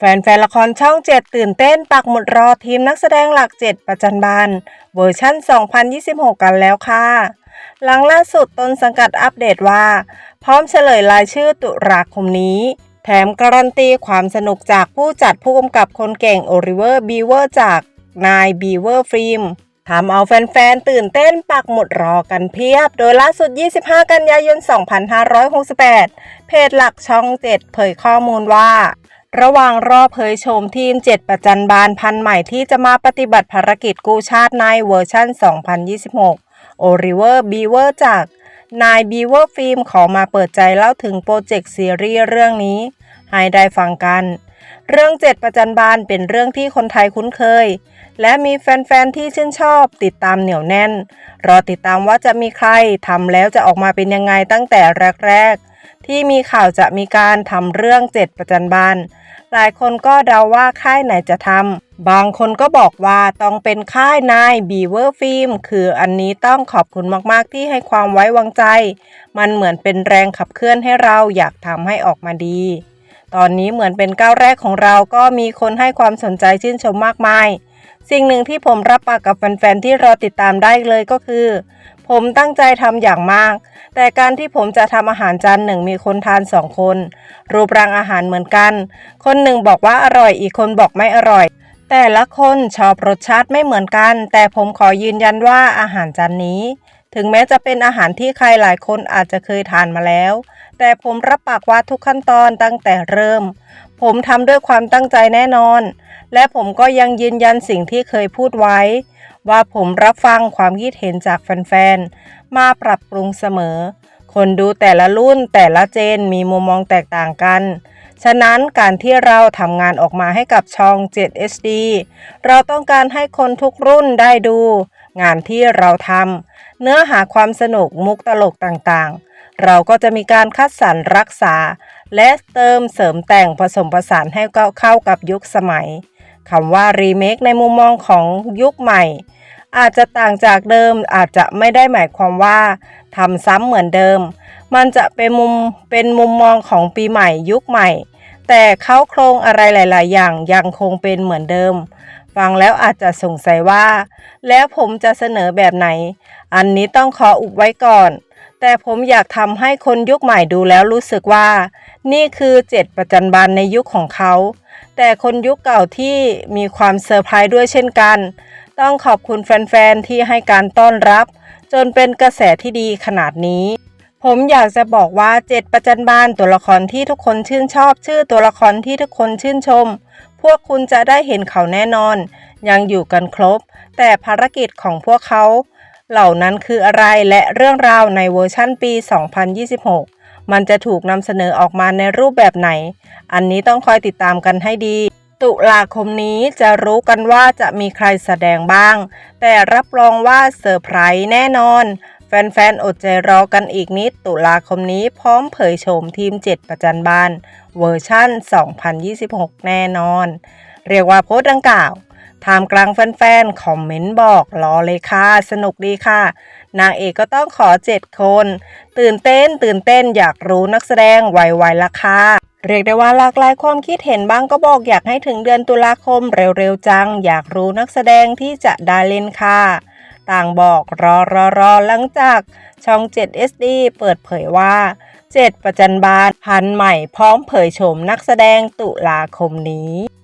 แฟนๆ ละครช่อง 7 ตื่นเต้นปักหมุดรอทีมนักแสดงหลัก 7 ประจันบานเวอร์ชั่น 2026 กันแล้วค่ะ หลังล่าสุดต้นสังกัดอัปเดตว่า พร้อมเฉลยรายชื่อตุลาคมนี้ แถมการันตีความสนุกจากผู้จัดผู้กำกับคนเก่งโอริเวอร์บีเวอร์จากนายบีเวอร์ฟิล์มทำเอาแฟนๆ ตื่นเต้นปักหมุดรอกันเพียบ โดยล่าสุด 25 กันยายน 2568 เพจหลักช่อง 7 เผยข้อมูลว่า ระหว่างรอเผยโฉมทีม 7 ประจันบานพันใหม่ที่จะมาปฏิบัติภารกิจกู้ชาติในเวอร์ชั่น 2026 โอริเวอร์บีเวอร์จาก นายบีเวอร์ฟิล์มขอมาเปิดใจเล่าถึงโปรเจกต์ซีรีส์เรื่องนี้ ให้ได้ฟังกัน เรื่อง 7 ประจันบานเป็นเรื่องที่คนไทยคุ้นเคย และมีแฟน ๆ ที่ชื่นชอบติดตามเหนียวแน่น รอติดตามว่าจะมีใครทำแล้วจะออกมาเป็นยังไงตั้งแต่แรก ๆ ที่มีข่าวจะมีการทำเรื่อง 7 ประจันบาน หลายคนก็เดาว่าค่ายไหนจะทำบางคนก็บอกว่าต้องเป็นค่ายนายบีเวอร์ฟิล์มคืออันนี้ต้องขอบคุณมากๆที่ให้ความไว้วางใจ มันเหมือนเป็นแรงขับเคลื่อนให้เราอยากทำให้ออกมาดี ตอนนี้เหมือนเป็นก้าวแรกของเราก็มีคนให้ความสนใจชื่นชมมากมาย สิ่งหนึ่งที่ผมรับปากกับแฟนๆที่รอติดตามได้เลยก็คือ ผมตั้งใจทำอย่างมาก แต่การที่ผมจะทำอาหารจานหนึ่งมีคนทานสองคน รูปร่างอาหารเหมือนกัน คนหนึ่งบอกว่าอร่อยอีกคนบอกไม่อร่อย แต่ละคนชอบรสชาติไม่เหมือนกัน แต่ผมขอยืนยันว่าอาหารจานนี้ ถึงแม้จะเป็นอาหารที่ใครหลายคนอาจจะเคยทานมาแล้ว แต่ผมรับปากว่าทุกขั้นตอนตั้งแต่เริ่ม ผมทำด้วยความตั้งใจแน่นอน และผมก็ยังยืนยันสิ่งที่เคยพูดไว้ ว่าผมรับฟังความคิดเห็นจากแฟนๆ มาปรับปรุงเสมอ คนดูแต่ละรุ่นแต่ละเจนมีมุมมองแตกต่างกัน ฉะนั้นการที่เราทำงานออกมาให้กับช่อง 7 HD เราต้องการให้คนทุกรุ่นได้ดู งานที่เราทำเนื้อหาความสนุกมุกตลกต่างๆ เราก็จะมีการคัดสรรรักษา และเติมเสริมแต่งผสมผสานให้เข้ากับยุคสมัยคำว่ารีเมคในมุมมองของยุคใหม่ อาจจะต่างจากเดิมอาจจะไม่ได้หมายความว่าทำซ้ำเหมือนเดิม มันจะเป็นมุมเป็นมุมมองของปีใหม่ยุคใหม่ แต่เขาโครงอะไรหลาย ๆ อย่างยังคงเป็นเหมือนเดิม ฟังแล้วอาจจะสงสัยว่า แล้วผมจะเสนอแบบไหน อันนี้ต้องขออุบไว้ก่อน แต่ผมอยากทำให้คนยุคใหม่ดูแล้วรู้สึกว่า นี่คือเจ็ดประจันบานในยุคของเขาแต่คนยุคเก่าที่มีความเซอร์ไพรส์ด้วยเช่นกัน ต้องขอบคุณแฟนๆ ที่ให้การต้อนรับ จนเป็นกระแสที่ดีขนาดนี้ ผมอยากจะบอกว่าเจ็ดประจันบานตัวละครที่ทุกคนชื่นชอบ ชื่อตัวละครที่ทุกคนชื่นชม พวกคุณจะได้เห็นเขาแน่นอน ยังอยู่กันครบ แต่ภารกิจของพวกเขา เหล่านั้นคืออะไรและเรื่องราวในเวอร์ชั่นปี 2026 มันจะถูกนำเสนอออกมาในรูปแบบไหน อันนี้ต้องคอยติดตามกันให้ดี ตุลาคมนี้จะรู้กันว่าจะมีใครแสดงบ้าง แต่รับรองว่าเซอร์ไพรส์แน่นอน แฟนๆ อดใจรอกันอีกนิดตุลาคมนี้พร้อมเผยโฉมทีม 7 ประจันบานเวอร์ชั่น 2026 แน่นอน เรียกว่าโพสต์ดังกล่าวท่ามกลางแฟนๆ คอมเมนต์บอกรอเลยค่ะ สนุกดีค่ะ นางเอกก็ต้องขอ 7 คน ตื่นเต้นตื่นเต้นอยากรู้นักแสดงไวๆละค่ะ เรียกได้ว่าหลากหลายความคิดเห็นบ้างก็บอกอยากให้ถึงเดือนตุลาคมเร็วๆจัง อยากรู้นักแสดงที่จะได้เล่นค่ะ ต่างบอกรอรอรอหลังจากช่อง 7 SD เปิดเผยว่า 7 ประจันบานพันใหม่พร้อมเผยโฉมนักแสดงตุลาคมนี้